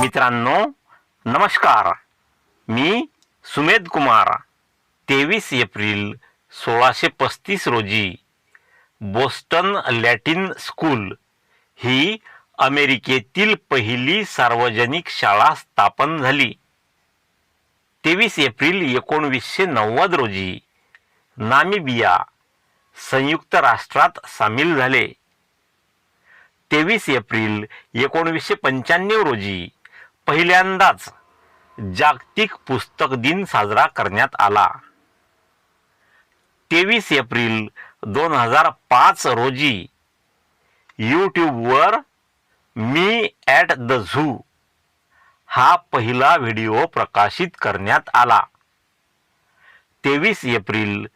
मित्रांनो नमस्कार. मी सुमेध कुमार. तेवीस एप्रिल सोळाशे पस्तीस रोजी बोस्टन लॅटिन स्कूल ही अमेरिकेतील पहिली सार्वजनिक शाळा स्थापन झाली. तेवीस एप्रिल एकोणवीसशे नव्वद रोजी नामिबिया संयुक्त राष्ट्रात सामील झाले. तेवीस एप्रिल एकोणवीसशे पंच्याण्णव रोजी पहिल्यांदाच जागतिक पुस्तक दिन साजरा करण्यात आला. तेवीस एप्रिल दोन हजार पाच रोजी यूट्यूबवर मी ॲट द झू हा पहिला व्हिडिओ प्रकाशित करण्यात आला. तेवीस एप्रिल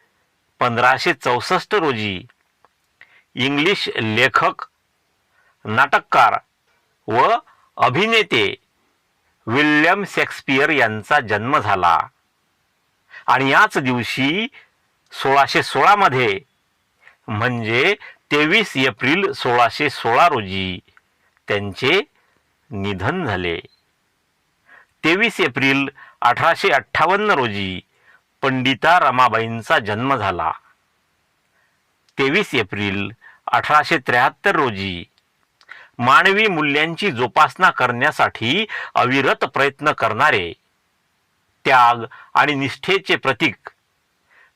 पंधराशे चौसष्ट रोजी इंग्लिश लेखक नाटककार व अभिनेते विल्यम शेक्सपियर यांचा जन्म झाला. आणि याच दिवशी सोळाशे सोळामध्ये म्हणजे तेवीस एप्रिल सोळाशे सोळा रोजी त्यांचे निधन झाले. तेवीस एप्रिल अठराशे अठ्ठावन्न रोजी पंडिता रमाबाईंचा जन्म झाला. तेवीस एप्रिल अठराशे त्र्याहत्तर रोजी मानवी मूल्यांची जोपासना करण्यासाठी अविरत प्रयत्न करणारे त्याग आणि निष्ठेचे प्रतीक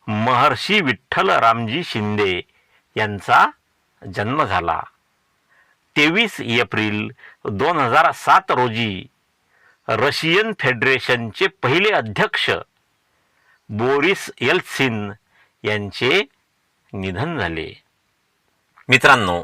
महर्षी विठ्ठल रामजी शिंदे यांचा जन्म झाला. तेवीस एप्रिल दोन हजार सात रोजी रशियन फेडरेशनचे पहिले अध्यक्ष बोरिस येल्त्सिन यांचे निधन झाले. मित्रांनो